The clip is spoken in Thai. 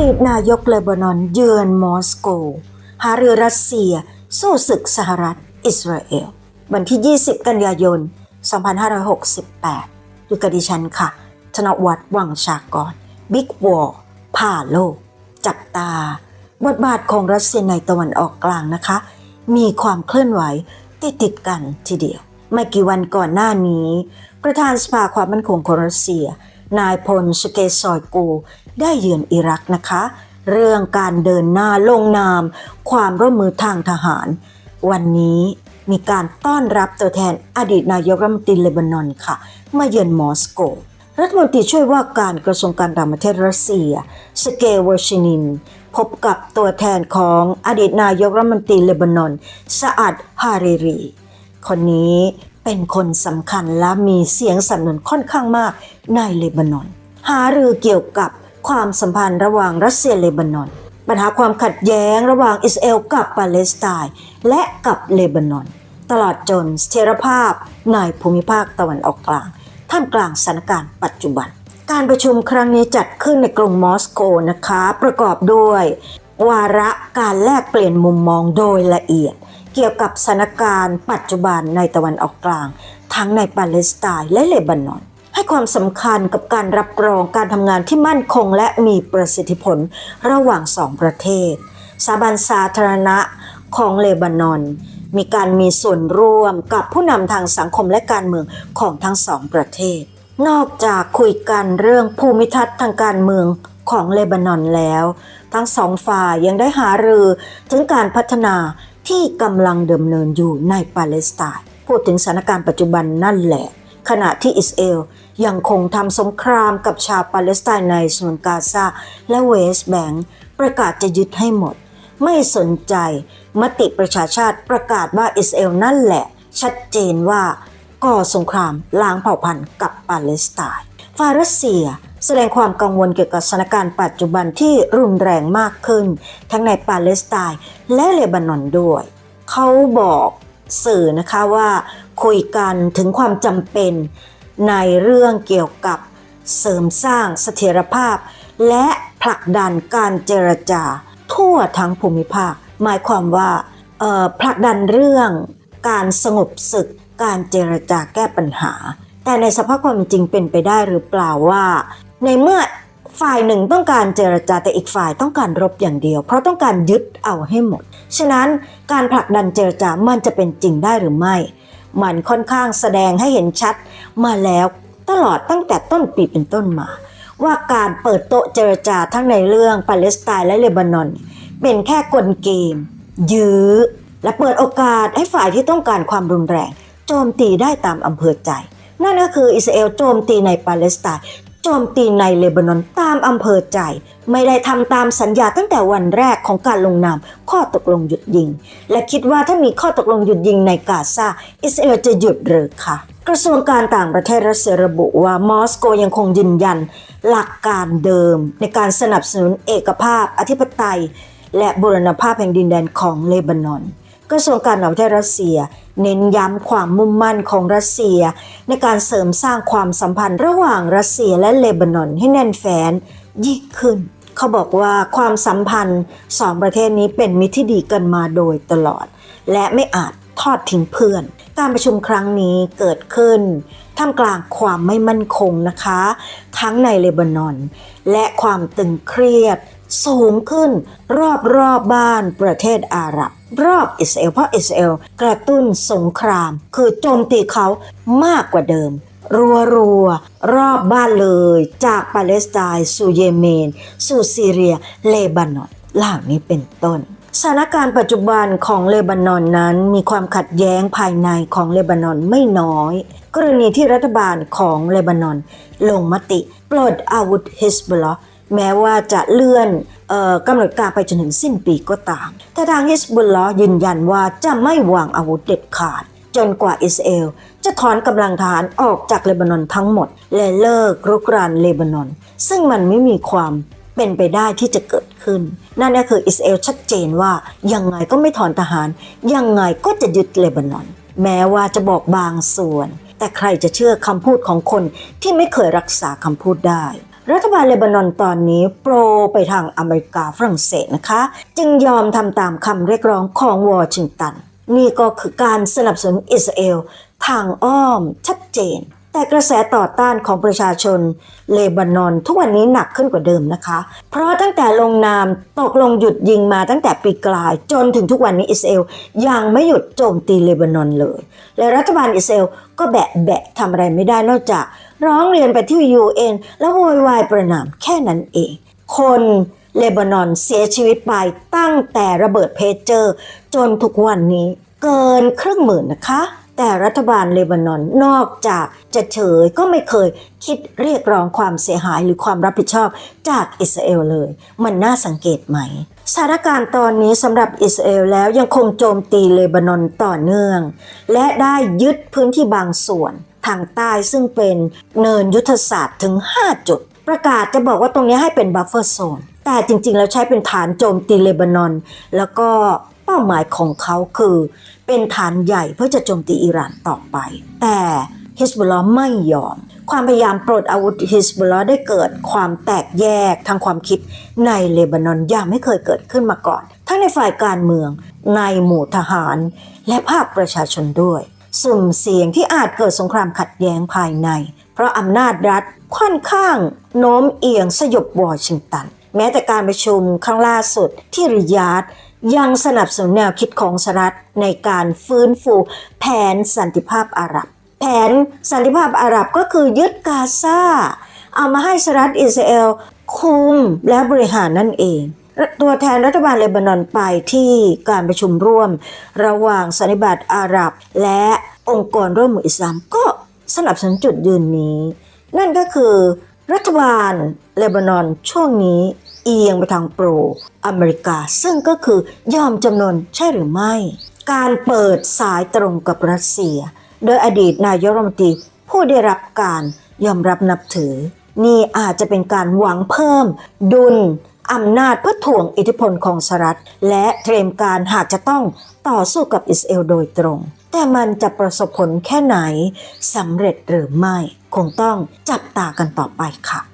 ดีตนายกเลบานอนเยือนมอสโก หาเรือรัสเซีย สู้ศึกสหรัฐ อิสราเอล วันที่ 20 กันยายน 2568อยู่กับดิฉันค่ะ ธนวัฒน์วังชากร บิ๊กวอร์ผ่าโลก จับตา บทบาทของรัสเซียในตะวันออกกลางนะคะ มีความเคลื่อนไหวติดติดกันทีเดียว ไม่กี่วันก่อนหน้านี้ ประธานสภาความมั่นคงของรัสเซีย นายพลสเกซอยกู ได้เยือนอิรักนะคะ เรื่องการเดินหน้าลงนาม ความร่วมมือทางทหาร วันนี้มีการต้อนรับตัวแทนอดีตนายกรัฐมนตรีเลบานอนค่ะ มาเยือนมอสโก รัฐมนตรีช่วยว่าการกระทรวงการต่างประเทศรัสเซีย สเกลวอชินิน พบกับตัวแทนของอดีตนายกรัฐมนตรีเลบานอนซาอัดฮาริรี คนนี้ เป็นคนสำคัญและมีเสียงสนับสนุนค่อนข้างมากในเลบานอน หารือเกี่ยวกับความสัมพันธ์ระหว่างรัสเซียเลบานอน ปัญหาความขัดแย้งระหว่างอิสราเอลกับปาเลสไตน์และกับเลบานอน ตลอดจนเสถียรภาพในภูมิภาคตะวันออกกลาง ท่ามกลางสถานการณ์ปัจจุบัน การประชุมครั้งนี้จัดขึ้นในกรุงมอสโกนะคะ ประกอบด้วย วาระการแลกเปลี่ยนมุมมองโดยละเอียด เกี่ยวกับสถานการณ์ปัจจุบันในตะวันออกกลาง ทั้งในปาเลสไตน์และเลบานอน ให้ความสำคัญกับการรับรองการทำงานที่มั่นคงและมีประสิทธิผลระหว่างสองประเทศสถาบันสาธารณะของเลบานอน มีการมีส่วนร่วมกับผู้นำทางสังคมและการเมืองของทั้งสองประเทศ นอกจากคุยกันเรื่องภูมิทัศน์ทางการเมืองของเลบานอนแล้ว ทั้งสองฝ่ายยังได้หารือถึงการพัฒนา ที่กำลังดำเนินอยู่ในปาเลสไตน์พูดถึงสถานการณ์ปัจจุบันนั่นแหละ ขณะที่อิสราเอลยังคงทำสงครามกับชาวปาเลสไตน์ในฉนวนกาซาและเวสต์แบงก์ประกาศจะยึดให้หมด ไม่สนใจมติประชาชาติประกาศว่าอิสราเอลนั่นแหละ ชัดเจนว่าก่อสงครามล้างเผ่าพันธุ์กับปาเลสไตน์ฝ่ารัสเซีย แสดงความกังวลเกี่ยวกับสถานการณ์ปัจจุบันที่รุนแรงมากขึ้น ทั้งในปาเลสไตน์และเลบานอนด้วย เขาบอกสื่อนะคะว่าคุยกันถึงความจำเป็นในเรื่องเกี่ยวกับเสริมสร้างเสถียรภาพ และผลักดันการเจรจา ทั่วทั้งภูมิภาค หมายความว่าผลักดันเรื่องการสงบศึก การเจรจาแก้ปัญหา แต่ในสภาพความจริงเป็นไปได้หรือเปล่าว่าในเมื่อฝ่ายหนึ่งต้องการเจรจาแต่อีกฝ่ายต้องการรบอย่างเดียว เพราะต้องการยึดเอาให้หมด ฉะนั้นการผลักดันเจรจามันจะเป็นจริงได้หรือไม่ มันค่อนข้างแสดงให้เห็นชัดมาแล้วตลอดตั้งแต่ต้นปีเป็นต้นมา ว่าการเปิดโต๊ะเจรจาทั้งในเรื่องปาเลสไตน์และเลบานอน เป็นแค่กลเกม ยื้อ และเปิดโอกาสให้ฝ่ายที่ต้องการความรุนแรง โจมตีได้ตามอำเภอใจ นั่นก็คืออิสราเอลโจมตีในปาเลสไตน์ จมตีในเลบานอนตามอำเภอใจ ไม่ได้ทำตามสัญญาตั้งแต่วันแรกของการลงนามข้อตกลงหยุดยิง และคิดว่าถ้ามีข้อตกลงหยุดยิงในกาซาอิสราเอลจะหยุดหรือคะกระทรวงการต่างประเทศรัสเซียระบุว่ามอสโกยังคงยืนยัน หลักการเดิม ในการสนับสนุนเอกภาพ อธิปไตย และบูรณภาพแห่งดินแดนของเลบานอน กระทรวงการต่างประเทศรัสเซีย เน้นย้ำความมุ่งมั่นของรัสเซีย ในการเสริมสร้างความสัมพันธ์ระหว่างรัสเซียและเลบานอนให้แน่นแฟ้นยิ่งขึ้น เขาบอกว่าความสัมพันธ์สองประเทศนี้เป็นมิตรที่ดีกันมาโดยตลอด และไม่อาจทอดทิ้งเพื่อน การประชุมครั้งนี้เกิดขึ้น ท่ามกลางความไม่มั่นคงนะคะ ทั้งในเลบานอน และความตึงเครียด สูงขึ้นรอบรอบบ้านประเทศอาหรับ รอบอิสราเอลเพราะอิสราเอลกระตุ้นสงคราม คือโจมตีเขามากกว่าเดิม รัวรัวๆรอบบ้านเลย จากปาเลสไตน์สู่เยเมน สู่ซีเรีย เลบานอนเหล่านี้เป็นต้นสถานการณ์ปัจจุบันของเลบานอนนั้นมีความขัดแย้งภายในของเลบานอนไม่น้อย กรณีที่รัฐบาลของเลบานอน ลงมติปลดอาวุธฮิสบุลลอห์ แม้ว่าจะเลื่อนออกำหนดการไปจนถึงสิ้นปีก็ตาม แต่ทางฮิสบุลลอห์ยืนยันว่าจะไม่วางอาวุธเด็ดขาด จนกว่าอิสราเอลจะถอนกำลังทหารออกจากเลบานอนทั้งหมด และเลิกรุกรานเลบานอน ซึ่งมันไม่มีความเป็นไปได้ที่จะเกิดขึ้น นั่นก็คืออิสราเอลชัดเจนว่ายังไงก็ไม่ถอนทหาร ยังไงก็จะยึดเลบานอน แม้ว่าจะบอกบางส่วน แต่ใครจะเชื่อคำพูดของคนที่ไม่เคยรักษาคำพูดได้ รัฐบาลเลบานอนตอนนี้โปรไปทางอเมริกาฝรั่งเศสนะคะ จึงยอมทำตามคำเรียกร้องของวอชิงตัน นี่ก็คือการสนับสนุนอิสราเอลทางอ้อมชัดเจน แต่กระแสต่อต้านของประชาชนเลบานอน ทุกวันนี้หนักขึ้นกว่าเดิมนะคะ เพราะตั้งแต่ลงนามตกลงหยุดยิงมาตั้งแต่ปีกลาย จนถึงทุกวันนี้อิสราเอลยังไม่หยุดโจมตีเลบานอนเลย และรัฐบาลอิสราเอลก็แบะแบะทำอะไรไม่ได้นอกจาก ร้องเรียนไปที่ UN แล้วโวยวายประนามแค่นั้นเอง คนเลบานอนเสียชีวิตไปตั้งแต่ระเบิดเพจเจอร์ จนทุกวันนี้เกินครึ่งหมื่นนะคะ แต่รัฐบาลเลบานอนนอกจากจะเฉยก็ไม่เคยคิดเรียกร้องความเสียหายหรือความรับผิดชอบจากอิสราเอลเลย มันน่าสังเกตไหมสถานการณ์ตอนนี้สำหรับอิสราเอลแล้วยังคงโจมตีเลบานอนต่อเนื่อง และได้ยึดพื้นที่บางส่วนทางใต้ซึ่งเป็นเนินยุทธศาสตร์ถึง 5 จุด ประกาศจะบอกว่าตรงนี้ให้เป็นบัฟเฟอร์โซนแต่จริงๆ แล้วใช้เป็นฐานโจมตีเลบานอน แล้วก็เป้าหมายของเขาคือ เป็นฐานใหญ่เพื่อจะโจมตีอิหร่านต่อไป แต่ฮิสบุลลอไม่ยอม ความพยายามปลดอาวุธฮิสบุลลอได้เกิดความแตกแยกทางความคิดในเลบานอนอย่างไม่เคยเกิดขึ้นมาก่อน ทั้งในฝ่ายการเมือง ในหมู่ทหาร และภาคประชาชนด้วย สุ่มเสี่ยงที่อาจเกิดสงครามขัดแย้งภายใน เพราะอำนาจรัฐค่อนข้างโน้มเอียงสยบวอชิงตัน แม้แต่การประชุมครั้งล่าสุดที่ริยาด ยังสนับสนุนแนวคิดของสหรัฐในการฟื้นฟูแผนสันติภาพอาหรับ แผนสันติภาพอาหรับก็คือยึดกาซาเอามาให้สหรัฐอิสราเอลคุมและบริหารนั่นเอง ตัวแทนรัฐบาลเลบานอนไปที่การประชุมร่วม ระหว่างสันนิบาตอาหรับ และองค์กรร่วมมืออิสลามก็สนับสนุนจุดยืนนี้ นั่นก็คือรัฐบาลเลบานอนช่วงนี้ เอียงไปทางโปรอเมริกา ซึ่งก็คือยอมจำนนใช่หรือไม่ การเปิดสายตรงกับรัสเซีย โดยอดีตนายกรัฐมนตรีผู้ได้รับการยอมรับนับถือ นี่อาจจะเป็นการหวังเพิ่ม ดุลอำนาจเพื่อถ่วงอิทธิพลของสหรัฐ และเตรียมการหากจะต้องต่อสู้กับอิสราเอลโดยตรง แต่มันจะประสบผลแค่ไหนสำเร็จหรือไม่ คงต้องจับตากันต่อไปค่ะ